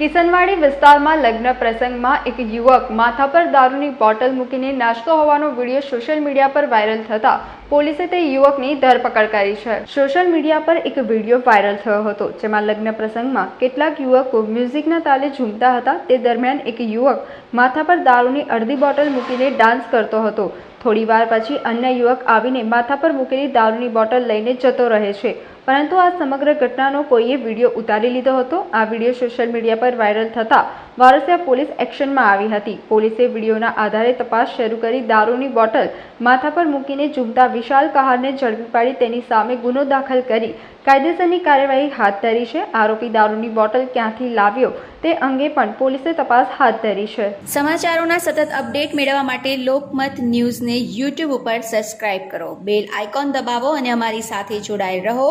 કિસનવાડી વિસ્તારમાં લગ્ન પ્રસંગમાં એક યુવક માથા પર દારૂની બોટલ મૂકીને નાચતો હોવાનો વીડિયો સોશિયલ મીડિયા પર વાયરલ થતા પોલીસે તે યુવકની ધરપકડ કરી છે. સોશિયલ મીડિયા પર એક વીડિયો વાયરલ થયો હતો, જેમાં લગ્ન પ્રસંગમાં કેટલાક યુવકો મ્યુઝિકના તાલે ઝૂમતા હતા. તે દરમિયાન એક યુવક માથા પર દારૂની અડધી બોટલ મૂકીને ડાન્સ કરતો હતો. થોડી વાર પછી અન્ય યુવક આવીને માથા પર મૂકેલી દારૂની બોટલ લઈને જતો રહે છે. પરંતુ આ સમગ્ર ઘટનાનો કોઈએ વીડિયો ઉતારી લીધો હતો. આ વીડિયો સોશિયલ મીડિયા પર વાયરલ થતાં વારસિયા પોલીસ એક્શનમાં આવી હતી. પોલીસે વિડીયોના આધારે તપાસ શરૂ કરી દારૂની બોટલ માથા પર મૂકીને ઝૂમતા વિશાલ કહારને ઝડપી પાડી તેની સામે ગુનો દાખલ કરી કાયદેસરની કાર્યવાહી હાથ ધરી છે. આરોપી દારૂની બોટલ ક્યાંથી લાવ્યો તે અંગે પણ પોલીસે તપાસ હાથ ધરી છે. સમાચારોના સતત અપડેટ મેળવવા માટે લોકમત ન્યૂઝને યુટ્યુબ ઉપર સબસ્ક્રાઇબ કરો. બેલ આઇકોન દબાવો અને અમારી સાથે જોડાયેલ રહો.